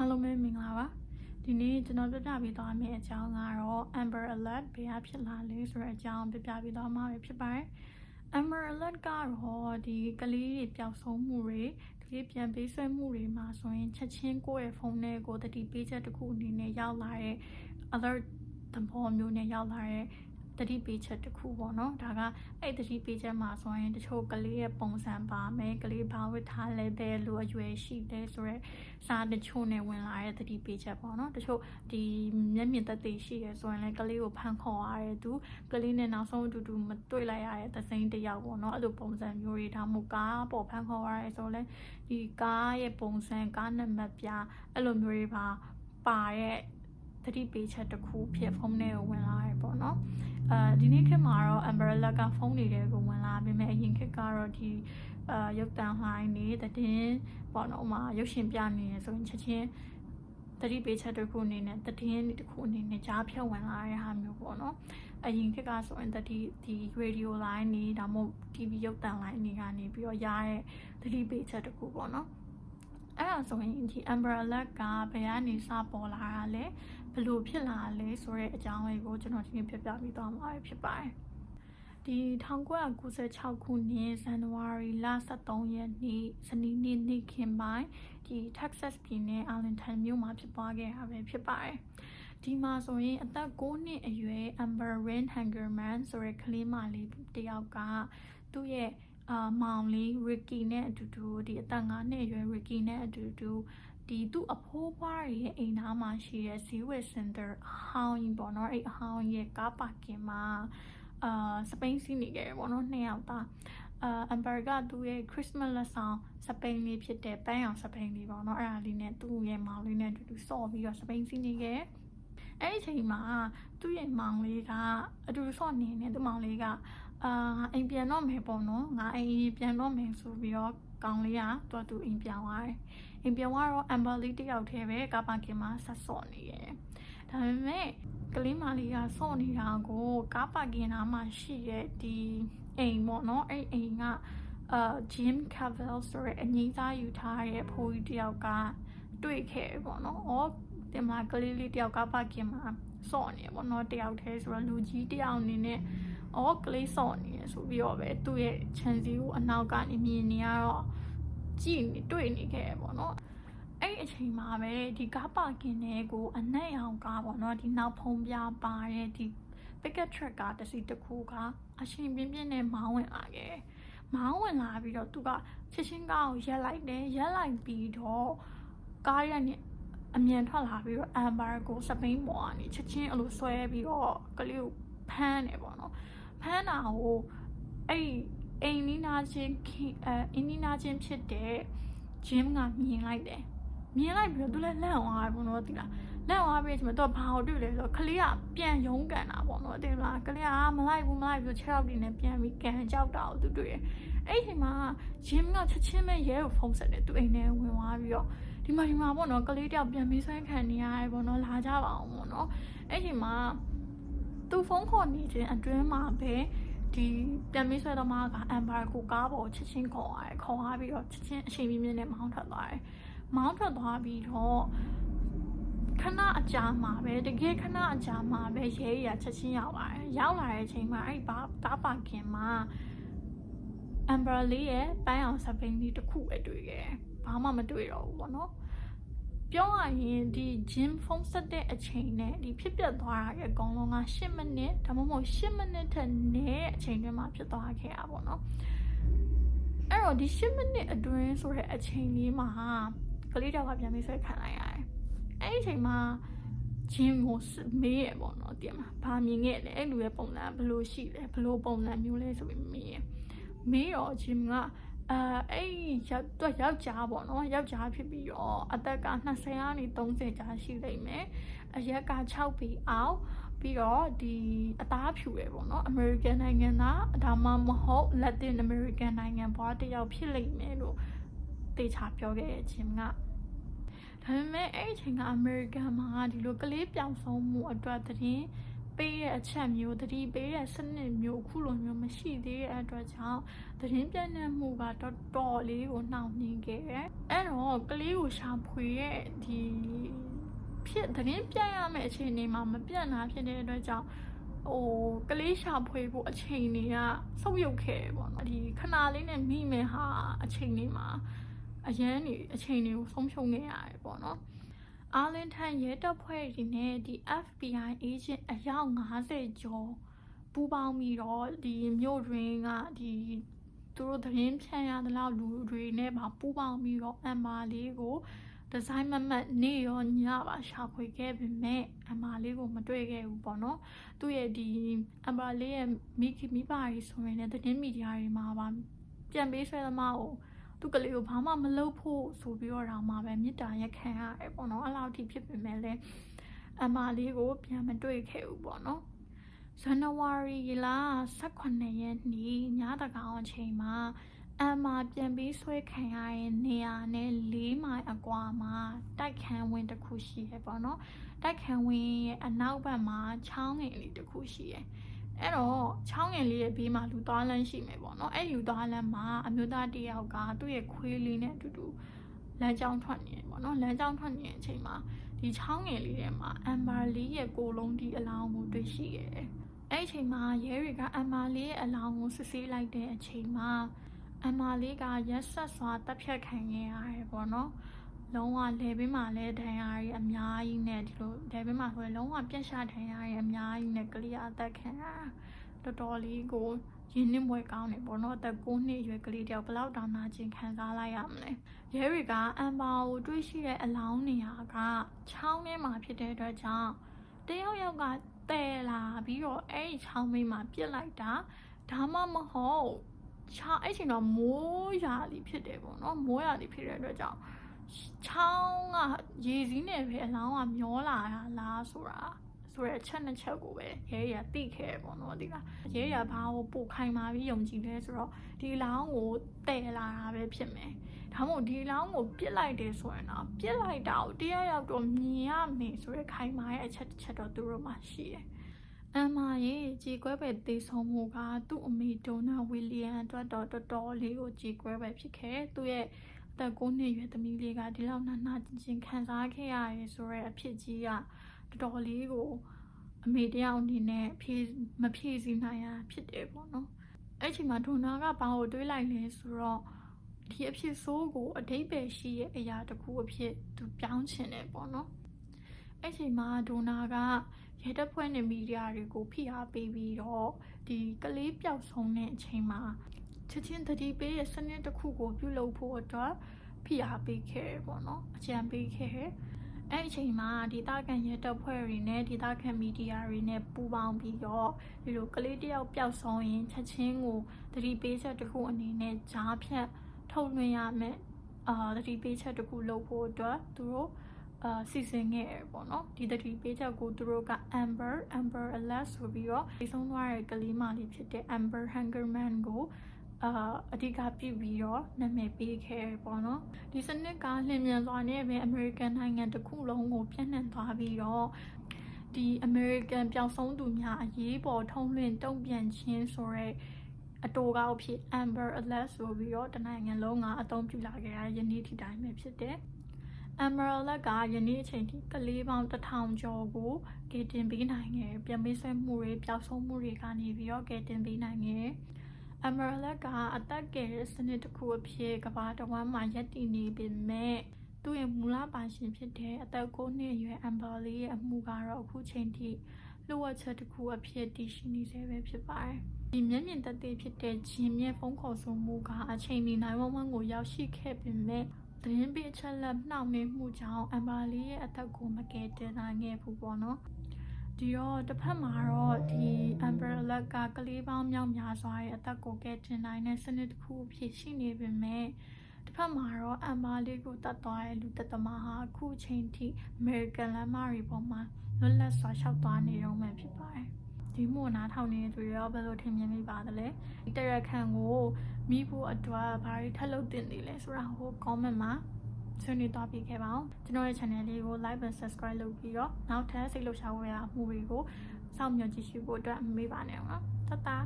အားလုံးပဲမင်္ဂလာပါဒီနေ့ကျွန်တော်ပြပြပေးသွားမယ့်အကြောင်းကတော့ Amber Alert ဘယ်ဟာဖြစ်လာလဲဆိုတဲ့အကြောင်းပြပြပေးသွားမှာပဲဖြစ်ပါတယ် Amber Alert ကတော့ဒီကလေးတွေပျောက်ဆုံးမှုတွေကလေးပြန်ပေးဆွဲမှုတွေမှာဆိုရင်ချက်ချင်းကိုယ့်ရဲ့ဖုန်းထဲကိုတတိပေးချက်တစ်ခုအနေနဲ့ရောက်လာတဲ့ alert သဘောမျိုးနဲ့ရောက်လာတဲ့ တတိပေးချက်တစ်ခုပေါ့နော်ဒါကအဲ့တတိပေးချက်မှာဆိုရင်တချို့ကလေးရဲ့ပုံစံပါမယ်ကလေးဘာဝတ်ထားလဲပဲလိုအရွယ်ရှိတယ်ဆိုတော့စာတချို့နဲ့ဝင်လာတဲ့တတိပေးချက်ပေါ့နော်တချို့ဒီမျက်မြင်သက်သေရှိရဆိုရင်လည်းကလေးကိုဖန်ခေါ်ရတဲ့သူကလေးနဲ့နောက်ဆုံးအတူတူမတွေ့လိုက်ရတဲ့သစိမ်းတစ်ယောက်ပေါ့နော်အဲ့လိုပုံစံမျိုးတွေဒါမှမဟုတ်ကားပေါ်ဖန်ခေါ်ရရဲဆိုတော့လေဒီကားရဲ့ပုံစံကားနံပါတ်ပြအဲ့လိုမျိုးတွေပါပါတဲ့ သတိပေးချက်တစ်ခုဖြစ်ဖုန်းထဲကိုဝင်လာရပေါ့နော်အဲဒီနေ့ခေတ်မှာတော့ umbrella ကဖုန်းတွေထဲကိုဝင်လာပြီမဲ့အရင်ခေတ်ကတော့ဒီအာရုပ်တံလှိုင်းနေတည်င်းပေါ့နော်ဥမာရုပ်ရှင်ပြနေရဆိုရင်ချက်ချင်းတတိပေးချက်တစ်ခုအနေနဲ့တည်င်းတစ်ခုအနေနဲ့ကြားဖြတ်ဝင်လာတဲ့ဟာမျိုးပေါ့နော်အရင်ခေတ်ကဆိုရင်တတိဒီ radio line နေဒါမှမဟုတ် TV ရုပ်တံ line နေကနေပြီးတော့ရတဲ့တတိပေးချက်တစ်ခုပေါ့နော်အဲ့ ဒါဆိုရင်ဒီ umbrella ကဘယ်ကနေစပေါ်လာတာလဲဘယ်လိုဖြစ်လာလဲဆိုတဲ့အကြောင်းလေးကိုကျွန်တော်ဒီနေ့ပြပြပေးသွားမှာဖြစ်ပါတယ်ဒီ1996ခုနှစ်ဇန်နဝါရီလ23ရက်နေ့စနေနေ့နေ့ခင်ပိုင်းဒီ Texas ပြည်နယ် Arlington မြို့မှာဖြစ်ပွားခဲ့တာပဲဖြစ်ပါတယ်ဒီမှာဆိုရင်အသက်9နှစ်အရွယ် Amber Rain Hangerman ဆိုတဲ့ကလေးမလေးတယောက်ကသူ့ရဲ့ အာမောင်လေး Ricky နဲ့အတူတူဒီအသက်9နှစ်အရွယ် Ricky နဲ့အတူတူဒီသူ့အဖိုးဘွားရဲ့အိမ်သားမှာရှိတဲ့ဈေးဝယ်စင်တာအဟောင်းကြီးပေါ့နော်အဲ့အဟောင်းရဲ့ကားပါကင်မှာအာစပိန်စီးနေကြတယ်ပေါ့နော်နှစ်ယောက်သားအာအမ်ဘာကသူ့ရဲ့ Christmas လက်ဆောင်စပိန်လေးဖြစ်တဲ့ပန်းရောင်စပိန်လေးပေါ့နော်အဲ့ဒါလေးနဲ့သူ့ရဲ့မောင်လေးနဲ့အတူတူစော့ပြီးတော့စပိန်စီးနေခဲ့အဲ့ဒီအချိန်မှာသူ့ရဲ့မောင်လေးကအတူတူစော့နေနေသူ့မောင်လေးက အာအိမ်ပြန်တော့မယ်ပေါ့နော်ငါအိမ်ပြန်တော့မယ်ဆိုပြီးတော့ကောင်လေးကသူ့သူအိမ်ပြန်သွားတယ်အိမ်ပြန်သွားတော့ Amber Lee တယောက်တည်းပဲကာပါကင်မှာဆက်စော့နေတယ်ဒါပေမဲ့ကလေးမလေးကစော့နေတာကိုကားပါကင်နားမှာရှိတဲ့ဒီအိမ်ပေါ့နော်အဲ့အိမ်ကအာ Jim Cavell ဆိုတဲ့အငိမ့်သားယူထားတဲ့ဖိုးကြီးတယောက်ကတွေ့ခဲ့ပေါ့နော်။အော်ဒီမှာကလေးလေးတယောက်ကပါကင်မှာစော့နေပေါ့နော်တယောက်တည်းဆိုတော့လူကြီးတယောက်အနေနဲ့ အော်ကလေးစော့နေရဆိုပြီးတော့ပဲသူ့ရဲ့ခြံစည်းကိုအနောက်ကနေမြင်နေရတော့ကြည့်နေတွေ့နေခဲ့ပေါ့နော်အဲ့အချိန်မှာပဲဒီကားပါကင်ထဲကိုအနက်ရောင်ကားပေါ့နော်ဒီနောက်ဖုံးပြပါတဲ့ဒီ pickup truck ကတစ်စီတစ်ခုကအရှင်ပြင်းပြင်းနဲ့မောင်းဝင်လာခဲ့မောင်းဝင်လာပြီးတော့သူကချက်ချင်းကားကိုရက်လိုက်တယ်ရက်လိုက်ပြီးတော့ကားရနဲ့အမြန်ထွက်လာပြီးတော့ amber ကိုစပိန်ပေါ်ကနေချက်ချင်းအဲ့လိုဆွဲပြီးတော့ကလေးကို ဖမ်းတယ်ပေါ့နော်ဖမ်းတာကိုအဲ့အိမ်နီးနာချင်းအဲအင်းနီးနာချင်းဖြစ်တဲ့ဂျင်းကမြင်လိုက်တယ်မြင်လိုက်ပြီးတော့သူလည်းလန့်သွားတယ်ပေါ့နော်တိလားလန့်သွားပြီးချိန်မှာသူကဘာကိုတွေ့လဲဆိုတော့ကလေးကပြန်ယုံကန်တာပေါ့နော်တိလားကလေးကမလိုက်ဘူးမလိုက်ဘူးခြေထောက်တွေနဲ့ပြန်ပြီးကန်ကြောက်တာကိုသူတွေ့တယ်အဲ့ချိန်မှာဂျင်းကချက်ချင်းပဲရဲကိုဖုန်းဆက်တယ်သူအိမ်ထဲဝင်သွားပြီးတော့ဒီမှာဒီမှာပေါ့နော်ကလေးတယောက်ပြန်ပြီးဆွဲခံနေရတယ်ပေါ့နော်လာကြပါအောင်ပေါ့နော်အဲ့ချိန်မှာ သူဖုန်းခေါ်နေခြင်းအတွင်းမှာပဲဒီပြန်ပြီးဆွဲသမားကအမ်ဘာကိုကားပေါ်ချက်ချင်းခေါ်ရတယ်ခေါ်သွားပြီးတော့ချက်ချင်းအချိန်ပြင်းပြင်းနဲ့မောင်းထွက်သွားတယ်မောင်းထွက်သွားပြီးတော့ခဏအကြာမှာပဲတကယ်ခဏအကြာမှာပဲရဲရချက်ချင်းရောက်လာတယ်ရောက်လာတဲ့အချိန်မှာအဲ့ဘာကားပါခင်မှာအမ်ဘာလေးရဲ့ပန်းအောင်စပိန်လေးတစ်ခုပဲတွေ့ခဲ့တယ်ဘာမှမတွေ့တော့ဘူးပေါ့နော် ပြောရရင်ဒီ gym ဖုန်းဆက်တဲ့အချိန်နဲ့ဒီဖြစ်ပျက်သွားတာရဲ့အကောင်လုံးက10မိနစ်ဒါမှမဟုတ်10မိနစ်ထက်နည်းအချိန်တွင်းမှာဖြစ်သွားခဲ့တာပေါ့နော်အဲ့တော့ဒီ10မိနစ်အတွင်းဆိုတဲ့အချိန်လေးမှာကလေးတောက်ကပြန်ပြီးဆွဲခံလိုက်ရတယ်အဲ့ဒီအချိန်မှာဂျင်းကိုမေးရပေါ့နော်တင်မှာဘာမြင်ခဲ့လဲအဲ့လူရဲ့ပုံစံဘယ်လိုရှိလဲဘယ်လိုပုံစံမျိုးလဲဆိုပြီးမေးရမေးတော့ဂျင်းက အဲအဲ့ရောက်တော့ယောက်ျားပေါ့နော်ယောက်ျားဖြစ်ပြီးတော့အသက်က20ကနေ30ကြားရှိလိမ့်မယ်အရက်က6ပေအောင်ပြီးတော့ဒီအသားဖြူရယ်ပေါ့နော် American နိုင်ငံသားဒါမှမဟုတ် Latin American နိုင်ငံဘွားတယောက်ဖြစ်လိမ့်မယ်လို့တေချာပြောခဲ့တဲ့ချင်းကဒါပေမဲ့အဲ့ဒီအချိန်က American မှာဒီလိုကလေးပြောင်းဆုံးမှုအတွက်သတင်း ပေးတဲ့အချက်မျိုးတတိပေးတဲ့စနစ်မျိုးအခုလိုမျိုးမရှိသေးတဲ့အတွက်ကြောင့်သတင်းပြန့်နှံ့မှုကတော်တော်လေးကိုနှောင့်နှေးခဲ့တယ်အဲ့တော့ကလေးကိုရှာဖွေရဲ့ဒီဖြစ်သတင်းပြန့်ရမယ့်အခြေအနေမှာမပြန့်တာဖြစ်တဲ့အတွက်ကြောင့်ဟိုကလေးရှာဖွေဖို့အချိန်တွေကဆုတ်ယုတ်ခဲ့တယ်ပေါ့နော်ဒီခဏလေးနဲ့မိမယ်ဟာအချိန်လေးမှာအရန်နေအချိန်တွေကိုဆုံးရှုံးနေရတယ်ပေါ့နော် အာလင်ထန်ရဲတပ်ဖွဲ့တွေနဲ့ဒီ FBI agent အယောက်90ကျော်ပူးပေါင်းပြီးတော့ဒီမြို့တွင်ကဒီသူတို့သတင်းဖြန့်ရတဲ့လောက်လူတွေနဲ့ပါပူးပေါင်းပြီးတော့အမ်မာလေးကိုဒီဇိုင်းမမတ်နေရောညပါရှာဖွေခဲ့ပေမဲ့အမ်မာလေးကိုမတွေ့ခဲ့ဘူးပေါ့နော်သူ့ရဲ့ဒီအမ်မာလေးရဲ့မိခင်မိဘတွေဆိုရင်လည်းသတင်းမီဒီယာတွေမှာပါပြန်ပေးဆွဲသမားကို သူကလေးကိုဘာမှမလုပ်ဖို့ဆိုပြီးတော့တောင်မှပဲမေတ္တာရက်ခံရတယ်ပေါ့နော်အဲ့လောက်ထိဖြစ်ပေမဲ့လည်းအမလေးကိုပြန်မတွေ့ခဲ့ဘူးပေါ့နော်ဇန်နဝါရီလ18ရက်နေ့ညတကောင်အချိန်မှာအမပြန်ပြီးဆွဲခံရတဲ့နေရာနဲ့၄မိုင်အကွာမှာတိုက်ခန်းဝင်တစ်ခုရှိရပေါ့နော်တိုက်ခန်းဝင်ရဲ့အနောက်ဘက်မှာချောင်းငယ်လေးတစ်ခုရှိရ အဲ့တော့ချောင်းငယ်လေးရဲ့ဘေးမှာလူသွားလမ်းရှိမယ်ပေါ့နော်အဲ့လူသွားလမ်းမှာအမျိုးသားတစ်ယောက်ကသူ့ရဲ့ခွေးလေးနဲ့အတူတူလမ်းကြောင်းထွက်နေတယ်ပေါ့နော်လမ်းကြောင်းထွက်နေတဲ့အချိန်မှာဒီချောင်းငယ်လေးထဲမှာအမ်ဘာလေးရဲ့ကိုယ်လုံးဒီအလောင်းကိုတွေ့ရှိရတယ်အဲ့ဒီအချိန်မှာရဲတွေကအမ်ဘာလေးရဲ့အလောင်းကိုစစ်ဆေးလိုက်တဲ့အချိန်မှာအမ်ဘာလေးကရက်ဆက်စွာတပ်ဖြတ်ခံခဲ့ရတယ်ပေါ့နော် လုံးဝလေဘင်းမှာလည်းဒဏ်ရာတွေအများကြီးနဲ့ဒီလိုလေဘင်းမှာဆိုရင်လုံးဝပြက်ရှဒဏ်ရာတွေအများကြီးနဲ့ကလေးအသက်ခံရတာတော်တော်လေးကိုရင်းနှီးမွေကောင်းနေပေါ့နော်အသက်9နှစ်အရွယ်ကလေးတယောက်ဘယ်လောက်တောင်နာကျင်ခံစားလိုက်ရမလဲရဲတွေကအမ်ဘာကိုတွေးရှိတဲ့အလောင်းနေရာကချောင်းထဲမှာဖြစ်တဲ့အတွက်ကြောင့်တယောက်ယောက်ကတဲလာပြီးတော့အဲ့ဒီချောင်းမိမှာပြစ်လိုက်တာဒါမှမဟုတ်ချာအဲ့ချိန်တော့မိုးရာလီဖြစ်တယ်ပေါ့နော်မိုးရာလီဖြစ်တဲ့အတွက်ကြောင့် ချောင်းကရေစည်းနဲ့ပဲအလောင်းကမျောလာတာလားဆိုတာဆိုတဲ့အချက်နှစ်ချက်ကိုပဲရဲရသိခဲ့ပေါ့နော်ဒီကရဲရဘာကိုပို့ခိုင်းมาပြီးယုံကြည်လဲဆိုတော့ဒီလောင်းကိုတဲ့လာတာပဲဖြစ်မယ်ဒါမှမဟုတ်ဒီလောင်းကိုပြစ်လိုက်တယ်ဆိုရင်တော့ပြစ်လိုက်တာကိုတရားရောက်တော့မြင်ရမယ်ဆိုတဲ့ခိုင်းမာရဲ့အချက်တစ်ချက်တော့သူတို့မှရှိတယ်အမရဲ့ကြေကွဲပဲတေဆုံးမှုကသူ့အမေဒေါနာဝီလီယံအတွက်တော့တော်တော်လေးကိုကြေကွဲပဲဖြစ်ခဲ့သူ့ရဲ့အ သက်9နှစ်ရွယ်သမီးလေးကဒီလောက်နာနာကျင်ကျင်ခံစားခဲ့ရတယ်ဆိုတော့အဖြစ်ကြီးကတော်တော်လေးကိုအမေတယောက်အနေနဲ့ဖြေမဖြေစီနိုင်ရဖြစ်တယ်ပေါ့နော်အဲ့ချိန်မှာဒိုနာကဘာကိုတွေးလိုက်လဲဆိုတော့ဒီအဖြစ်ဆိုးကိုအတိတ်ပဲရှိရဲ့အရာတစ်ခုအဖြစ်သူပြောင်းချင်တယ်ပေါ့နော်အဲ့ချိန်မှာဒိုနာကရဲတပ်ဖွဲ့နဲ့မီဒီယာတွေကိုဖိအားပေးပြီးတော့ဒီကလေးပျောက်ဆုံးတဲ့အချိန်မှာ ချက်ချင်းတတိပေးရဲ့စနစ်တစ်ခုကိုပြုလုပ်ဖို့အတွက်ဖိအားပေးခဲ့တယ်ပေါ့နော်အကြံပေးခဲ့တယ်အဲ့ဒီအချိန်မှာဒေတာကန်ရဲတပ်ဖွဲ့တွေနဲ့ဒေတာကန်မီဒီယာတွေနဲ့ပူးပေါင်းပြီးတော့ဒီလိုကလေးတယောက်ပျောက်ဆုံးရင်ချက်ချင်းကိုတတိပေးချက်တစ်ခုအနေနဲ့ဂျားဖြတ်ထုတ်လွှင့်ရမယ်အာတတိပေးချက်တစ်ခုလုပ်ဖို့အတွက်သူတို့အာစီစဉ်ခဲ့ရပေါ့နော်ဒီတတိပေးချက်ကိုသူတို့က Amber Amber Alert ဆိုပြီးတော့ဒီဆုံးသွားတဲ့ကလေးမလေးဖြစ်တဲ့ Amber Hungerman ကို အာအဓိကပြပြီးတော့နာမည်ပေးခဲ့ပေါ့နော်ဒီစနစ်ကလျင်မြန်စွာနဲ့ပဲ American နိုင်ငံတစ်ခုလုံးကိုပြန့်နှံ့သွားပြီးတော့ဒီ American ပျောက်ဆုံးသူများအရေးပေါ်ထုံးလွှင့်တုံ့ပြန်ခြင်းဆိုရဲအတူကောက်ဖြစ် Amber Alert ဆိုပြီးတော့တနိုင်ငံလုံးကအသုံးပြုလာခဲ့တာယနေ့ထိတိုင်းပဲဖြစ်တယ် Amber Alert ကယနေ့အချိန်ထိကလေးပေါင်းတစ်ထောင်ကျော်ကိုကယ်တင်ပေးနိုင်ခဲ့တယ်ပြန်ပေးဆွဲမှုတွေပျောက်ဆုံးမှုတွေကနေပြီးတော့ကယ်တင်ပေးနိုင်ခဲ့တယ် Emerald ကအသက်ကယ်တဲ့စနစ်တစ်ခုအဖြစ်ကမ္ဘာတစ်ဝန်းမှာရပ်တည်နေပေမဲ့သူ့ရဲ့မူလပါရှင်ဖြစ်တဲ့အသက်9နှစ်အရွယ် Amber လေးရဲ့အမှုကတော့အခုချိန်ထိလှုပ်ဝက်ချက်တစ်ခုအဖြစ်တည်ရှိနေသေးပဲဖြစ်ပါတယ်။ဒီမျက်မြင်သက်သေဖြစ်တဲ့ဂျင်မြက်ဖုန်းခေါ်ဆိုမှုကအချိန်မီ911ကိုရောက်ရှိခဲ့ပေမဲ့သတင်းပေးချက်လက်နှောင့်နှေးမှုကြောင့် Amber လေးရဲ့အသက်ကိုမကယ်တင်နိုင်ခဲ့ဘူးပေါ့နော်။ ဒီတော့တစ်ဖက်မှာတော့ဒီ Amber Alert ကကလေးပေါင်းမြောက်များစွာရဲ့အသက်ကိုကယ်တင်နိုင်တဲ့စနစ်တစ်ခုအဖြစ်ရှိနေပေမဲ့တစ်ဖက်မှာတော့ Amber လေးကိုတတ်သွားတဲ့လူသက်သမားဟာအခုအချိန်ထိ American လမ်းမတွေပေါ်မှာလွတ်လပ်စွာရှောက်သွားနေတော့မှဖြစ်ပါတယ်ဒီမို့နားထောင်နေတဲ့သူတွေရောဘယ်လိုထင်မြင်မိပါသလဲတရခန်ကိုမိဖို့အတွက်ဘာတွေထပ်လုပ်တင်နေလဲဆိုတာဟို comment မှာ ဆွေးနွေးသွားပြခဲ့ပါအောင်ကျွန်တော်ရဲ့ channel လေးကို like and subscribe လုပ်ပြီးတော့နောက်ထပ်စိတ်လှုပ်ရှားဝယ်ရာမှုတွေကိုစောင့်မျှော်ကြည့်ရှုဖို့အတွက်မမေ့ပါနဲ့နော်တတ်တာ